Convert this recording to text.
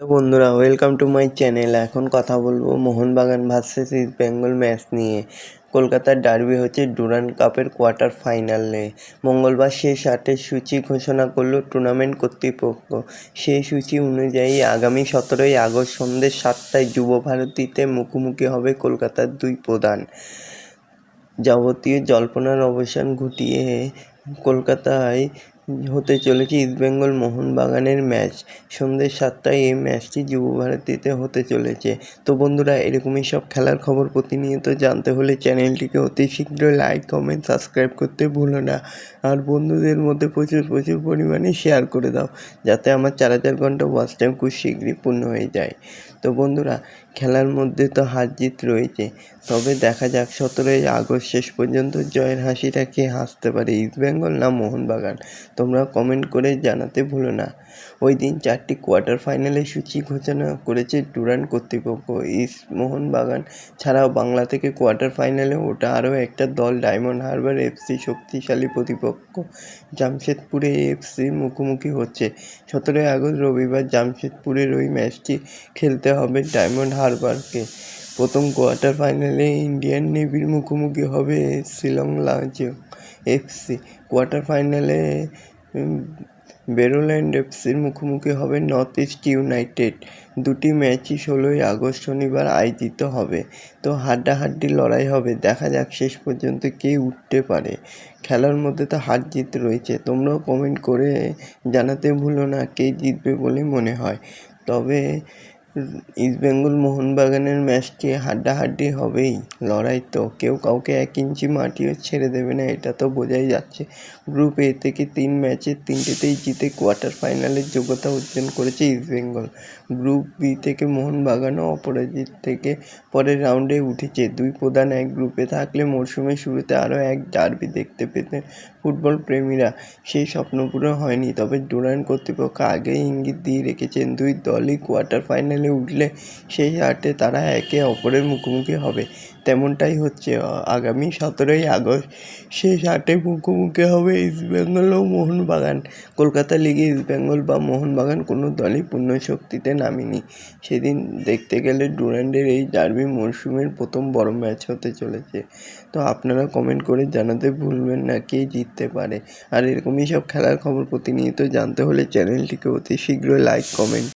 বন্ধুরা welcome to my channel এখন কথা বলব Mohun Bagan versus east Bengal match নিয়ে। কলকাতার ডার্বি হচ্ছে ডুরান্ড কাপের কোয়ার্টার ফাইনালে। মঙ্গলবার শেষ আটের সূচি ঘোষণা করল টুর্নামেন্ট কর্তৃপক্ষ। সেই সূচি অনুযায়ী আগামী সতেরোই আগস্ট সন্ধ্যে সাতটায় যুব ভারতীতে মুখোমুখি হবে কলকাতার দুই প্রধান। যাবতীয় জল্পনার অবসান ঘটিয়ে কলকাতায় হতে চলেছে ইস্টবেঙ্গল মোহনবাগানের ম্যাচ। সন্ধ্যে সাতটায় এই ম্যাচটি যুবভারতীতে হতে চলেছে। তো বন্ধুরা, এরকমই সব খেলার খবর প্রতিনিয়ত জানতে হলে চ্যানেলটিকে অতি শীঘ্রই লাইক, কমেন্ট, সাবস্ক্রাইব করতে ভুলো না। আর বন্ধুদের মধ্যে প্রচুর প্রচুর পরিমাণে শেয়ার করে দাও, যাতে আমার চার হাজার ঘণ্টা ওয়াচ টাইম খুব শীঘ্রই পূর্ণ হয়ে যায়। তো বন্ধুরা, খেলার মধ্যে তো হার জিত রয়েছে। তবে দেখা যাক, সতেরোই আগস্ট শেষ পর্যন্ত জয়ের হাসিটা কে হাসতে পারে? ইস্টবেঙ্গল না মোহনবাগান? তোমরা কমেন্ট করে জানাতে ভুলো না। ওই দিন চারটি কোয়ার্টার ফাইনালের সূচি ঘোষণা করেছে ডুরান্ড কর্তৃপক্ষ। ইস্ট মোহনবাগান ছাড়াও বাংলা থেকে কোয়ার্টার ফাইনালে ওটা আরও একটা দল, ডায়মন্ড হারবার এফসি শক্তিশালী প্রতিপক্ষ জামশেদপুরে এফসি মুখোমুখি হচ্ছে। সতেরোই আগস্ট রবিবার জামশেদপুরের ওই ম্যাচটি খেলতে হবে ডায়মন্ড হারবারকে। প্রথম কোয়ার্টার ফাইনালে ইন্ডিয়ান নেভির মুখোমুখি হবে শিলং লাজং এফসি। কোয়ার্টার ফাইনালে বেরোল্যান্ড এফসির মুখোমুখি হবে নর্থ ইস্ট ইউনাইটেড। দুটি ম্যাচই ষোলোই আগস্ট শনিবার আয়োজিত হবে। তো হাড্ডাহাড্ডি লড়াই হবে। দেখা যাক শেষ পর্যন্ত কে উঠতে পারে। খেলার মধ্যে তো হার জিত রয়েছে। তোমরাও কমেন্ট করে জানাতে ভুলো না কে জিতবে বলে মনে হয়। তবে ইস্টবেঙ্গল মোহনবাগানের ম্যাচটি হাড্ডাহাড্ডি হবেই। লড়াই তো, কেউ কাউকে এক ইঞ্চি মাটিও ছেড়ে দেবে না, এটা তো বোঝাই যাচ্ছে। গ্রুপ এ থেকে তিন ম্যাচের তিনটেতেই জিতে কোয়ার্টার ফাইনালের যোগ্যতা অর্জন করেছে ইস্টবেঙ্গল গ্রুপ বি থেকে মোহনবাগানও অপরাজিত থেকে পরের রাউন্ডে উঠেছে। দুই প্রধান এক গ্রুপে থাকলে মরশুমের শুরুতে আরও এক ডার্বি দেখতে পেতেন ফুটবল প্রেমীরা। সেই স্বপ্ন পূরণ হয়নি, তবে ডুরান্ড কর্তৃপক্ষ আগেই ইঙ্গিত দিয়ে রেখেছেন, দুই দলই কোয়ার্টার ফাইনালে উঠলে সেই আটে তারা একে অপরের মুখোমুখি হবে। তেমনটাই হচ্ছে। আগামী সতেরোই আগস্ট শেষ আটে মুখোমুখি হবে ইস্টবেঙ্গল ও মোহনবাগান। কলকাতা লিগে ইস্টবেঙ্গল বা মোহনবাগান কোনো দলই পূর্ণ শক্তিতে নামেনি। সেদিন দেখতে গেলে ডুরান্ডের এই ডার্বি মরশুমের প্রথম বড় ম্যাচ হতে চলেছে। তো আপনারা কমেন্ট করে জানাতে ভুলবেন না কে জিততে পারে। আর এরকমই সব খেলার খবর প্রতিনিয়ত জানতে হলে চ্যানেলটিকে অতি শীঘ্রই লাইক কমেন্ট